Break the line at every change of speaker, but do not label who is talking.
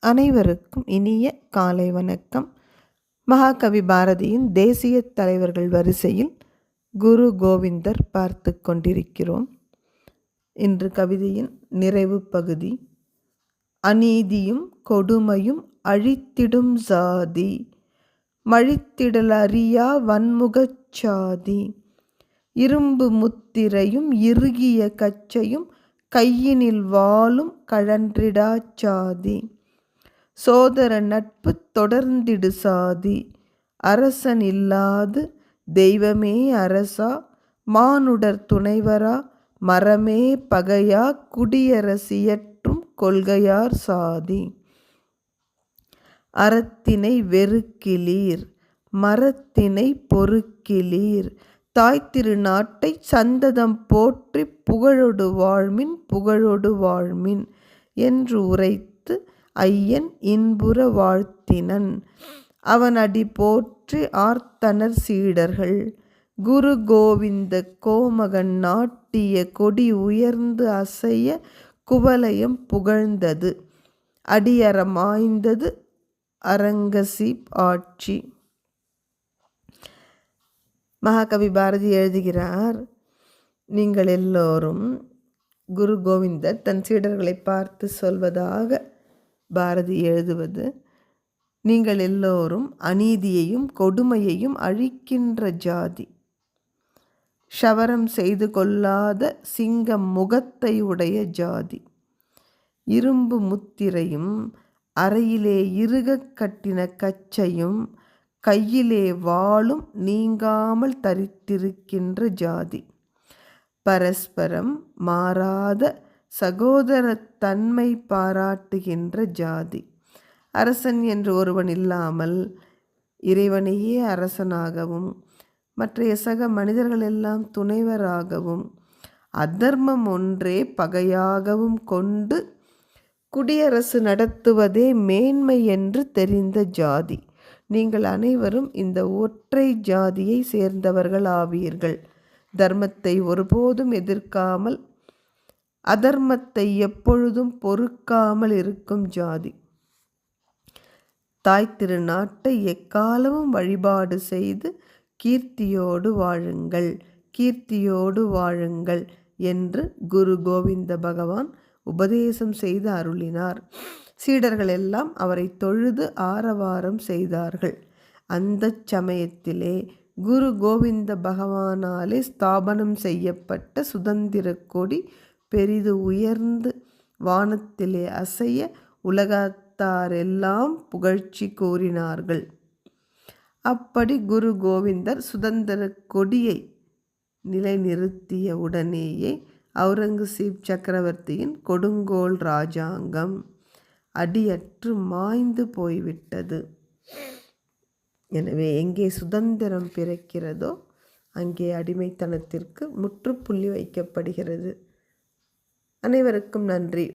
அனைவருக்கும் இனிய காலை வணக்கம். மகாகவி பாரதியின் தேசிய தலைவர்கள் வரிசையில் குரு கோவிந்தர் பார்த்து கொண்டிருக்கிறோம். இன்று கவிதையின் நிறைவு பகுதி அநீதியும் கொடுமையும் அழித்திடும் சாதி மழித்திடலறியா வன்முகச் சாதி இரும்பு முத்திரையும் இறுகிய கச்சையும் கையினில் வாழும் கழன்றிடாச் சாதி. சோதர நட்பு தொடர்ந்திடு சாதி. அரசன் இல்லாது தெய்வமே அரசா. மானுடர் துணைவரா. மரமே பகையா. குடியரசியற்றும் கொள்கையார் சாதி. அறத்தினை வெறுக்கிலீர். மரத்தினை பொறுக்கிலீர். தாய் திருநாட்டை சந்ததம் போற்றி புகழொடு வாழ்மின் புகழொடு வாழ்மின் என்று உரைத்து ஐயன் இன்புற வாழ்த்தினன். அவன் அடி போற்றி ஆர்த்தனர் சீடர்கள். குரு கோவிந்த கோமகன் நாட்டிய கொடி உயர்ந்து அசைய குவலயம் புகழ்ந்தது. அடியறமாய்ந்தது அரங்கசீப் ஆட்சி. மகாகவி பாரதி எழுதுகிறார் நீங்கள் எல்லோரும் குரு கோவிந்தர் தன் சீடர்களை பார்த்து சொல்வதாக பாரதி எழுதுவது நீங்கள் எல்லோரும் அநீதியையும் கொடுமையையும் அழிக்கின்ற ஜாதி. ஷவரம் செய்து கொள்ளாத சிங்கம் முகத்தை உடைய ஜாதி. இரும்பு முத்திரையும் அறையிலே இருகக் கட்டின கச்சையும் கையிலே வாளும் நீங்காமல் தரித்திருக்கின்ற ஜாதி. பரஸ்பரம் மாறாத சகோதரத்தன்மை பாராட்டுகின்ற ஜாதி. அரசன் என்று ஒருவன் இல்லாமல் இறைவனையே அரசனாகவும் மற்றைய சக மனிதர்கள் எல்லாம் துணைவராகவும் அதர்மம் ஒன்றே பகையாகவும் கொண்டு குடியரசு நடத்துவதே மேன்மை என்று தெரிந்த ஜாதி. நீங்கள் அனைவரும் இந்த ஒற்றை ஜாதியை சேர்ந்தவர்கள் ஆவீர்கள் தர்மத்தை ஒருபோதும் எதிர்க்காமல் அதர்மத்தை எப்பொழுதும் பொறுக்காமல் இருக்கும் ஜாதி. தாய் திருநாட்டை எக்காலமும் வழிபாடு செய்து கீர்த்தியோடு வாழுங்கள் கீர்த்தியோடு வாழுங்கள் என்று குரு கோவிந்த பகவான் உபதேசம் செய்து அருளினார். சீடர்கள் எல்லாம் அவரை தொழுது ஆரவாரம் செய்தார்கள். அந்த சமயத்திலே குரு கோவிந்த பகவானாலே ஸ்தாபனம் செய்யப்பட்ட சுதந்திர கொடி பெரிது உயர்ந்து வானத்திலே அசைய உலகத்தாரெல்லாம் புகழ்ச்சி கூறினார்கள். அப்படி குரு கோவிந்தர் சுதந்திர கொடியை நிலைநிறுத்திய உடனேயே அவுரங்கசீப் சக்கரவர்த்தியின் கொடுங்கோல் ராஜாங்கம் அடியற்று மாய்ந்து போய்விட்டது. எனவே எங்கே சுதந்திரம் பிறக்கிறதோ அங்கே அடிமைத்தனத்திற்கு முற்றுப்புள்ளி வைக்கப்படுகிறது. அனைவருக்கும் நன்றி.